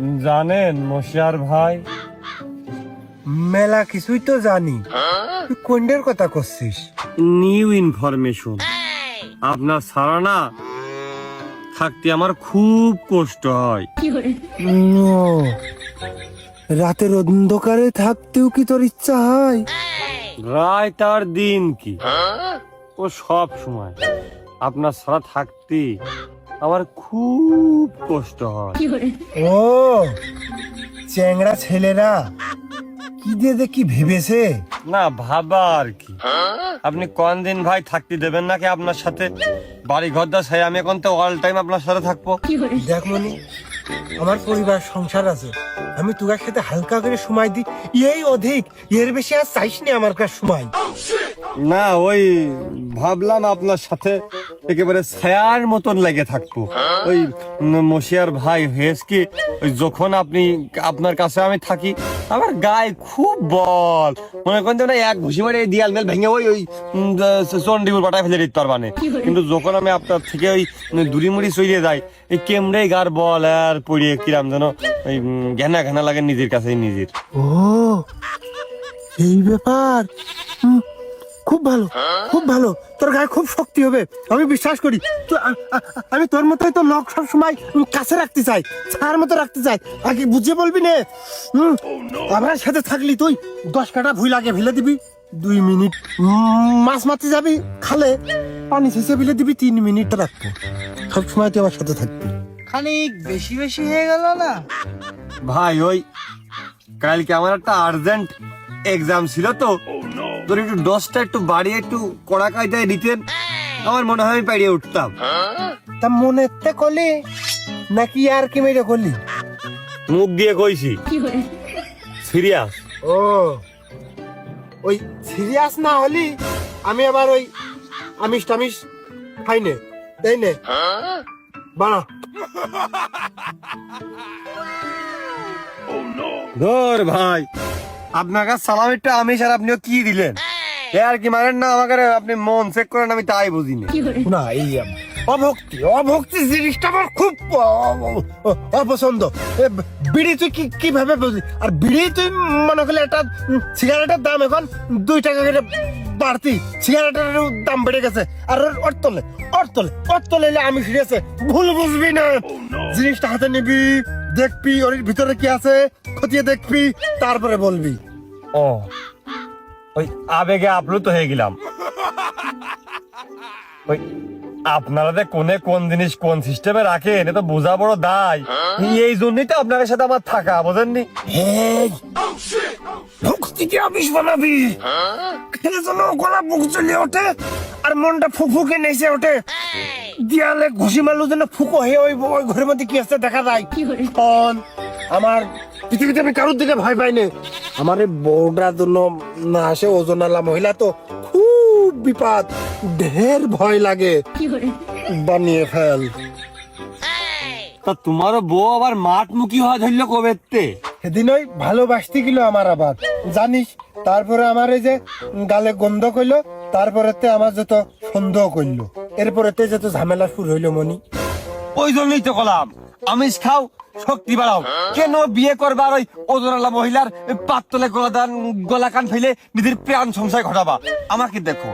জানেন মশিয়ার ভাই? মেলা কিছুই তো জানি। তুই কোনটার কথা করছিস? নিউ ইনফরমেশন আপনার ছাড়া না থাকতে আমার খুব কষ্ট হয়। ও, রাতের অন্ধকারে থাকতেও কি তোর ইচ্ছা হয়? রায় তার দিন কি? ও সব সময়। আপনার ছাড়া থাকতে আমার খুব কষ্ট হয়। ও চ্যাংড়া ছেলেরা। কি দিয়ে কি ভেবেছে? না ভাবা আর কি। আপনি কোন দিন ভাই থাকতে দেবেন না নাকি আপনার সাথে? বাড়ি ঘর দা সাই আমি এখন তো অল টাইম আপনার সাথে থাকব। দেখ মনি আমার পরিবার সংসার আছে। আমি তোর সাথে হালকা করে সময় দিই। এই অধিক এর বেশি আর চাইস নি আমার কাছে সময়। না, ওই ভাবলাম আপনার সাথে একেবারে ছায়ার মতন লেগে থাকব। ওই মশিয়ার ভাই হয়েছ কি, ওই যখন আপনি, আপনার কাছে আমি থাকি, আমার গায়ে খুব বল। মনে করেন না এক ঘুষি মারে দিয়াল মেল ভেঙে ওই ওই চন্ডিগুল পাটায় ফেলে দিতে পারবানে কিন্তু যখন আমি আপনার থেকে ওই দূরি মুড়ি সরিয়ে যাই, এই কেমড়ে গার বল আর পড়িয়ে কিরাম যেন ওই ঘেনা ঘেনা লাগে নিজের কাছেই নিজের। ও, এই ব্যাপার? খুব ভালো খুব ভালো। তোর গায়ে খুব শক্তি হবে আমি বিশ্বাস করি। আমি তোর মতোই তো লক সব সময় কাছে রাখতে চাই ছাড় মতো রাখতে চাই। আগে বুঝিয়ে বলবি নে হুম, আমার সাথে থাকলি তুই দশ কাটা ভুই লাগে ফেলে দিবি দুই মিনিট মাছ মারতে যাবি খালে পানি শেষে ফেলে দিবি তিন মিনিট রাখব। সব সময় তুই আমার সাথে থাকবি। খানিক বেশি বেশি হয়ে গেল না? ভাই ওই কালকে আমার একটা আর্জেন্ট এক্সাম ছিল তো তোর একটু দশটা একটু বাড়িয়ে একটু কড়া কায়দায় দিতেন আমার মনে হয় আমি পেরিয়ে উঠতাম। তা মনে তে করলি? নাকি আর কি মেরে করলি? মুখ দিয়ে কইছি। সিরিয়াস। ও ওই সিরিয়াস না হলি আমি আবার ওই আমিষ টামিষ খাই নে তাই নে। বাড়া। ধর ভাই আপনার কাছে সালামিটা আমি স্যার আপনিও কি দিলেন? আর কি মানেন না আমাকে আপনি মন চেক করেন আমি তাই বুঝিনি। না এই অভক্তি অভক্তি জিনিসটা আমার খুব অপছন্দ। এ, বিড়ি তুই কি কীভাবে বুঝলি? আর বিড়ি তুই মনে করলে একটা সিগারেটের দাম এখন দুই টাকা করে বাড়তি। সিগারেটের দাম বেড়ে গেছে। আর ওর- তলে ওর তলে ওর তলে এলে আমি ফিরেছে। ভুল বুঝবি না। জিনিসটা হাতে নিবি দেখবি ওর ভিতরে কি আছে খতিয়ে দেখবি তারপরে বলবি। ও ওই আবেগে আপ্লুত হয়ে গেলাম। ওই আপনারা যে কোনে কোন জিনিস কোন সিস্টেমে রাখেন এটা বোঝা বড় দায়। এই জন্যই তো আপনাদের সাথে আমার থাকা বোঝেননি? ভক্তিকে আবিষ বানাবি? গলা বুক চলে ওঠে আর মনটা ফুকফুকে নেচে ওঠে। দিয়ালে ঘুষি মারলো যেন ফুকো হয়ে ওই ওই ঘরের মধ্যে কি আছে দেখা যায়? আমার পৃথিবীতে আমি কারোর দিকে ভয় পাই না। আমার এই বউটার জন্য না আসে ওজনালা মহিলা তো খুব বিপদ ঢের ভয় লাগে। বানিয়ে ফেল। তা তোমারও বউ আবার মাঠ মুখী হওয়া ধরল কবেতে সেদিন ওই ভালোবাসতে গেল আমার আবার জানিস তারপরে আমার এই যে গালে গন্ধ কইলো তারপরে তে আমার যত সন্দেহ করল এরপরে তে যত ঝামেলা শুরু হইল মনি। ওই জন্যই তো কলাম। আমিষ খাও শক্তি বাড়াও। কেন বিয়ে করবার ওই ওজনালা মহিলার পাত্তলে গলা গলা কান ফেলে নিজের প্রাণ সংশয় ঘটাবা? আমাকে দেখো।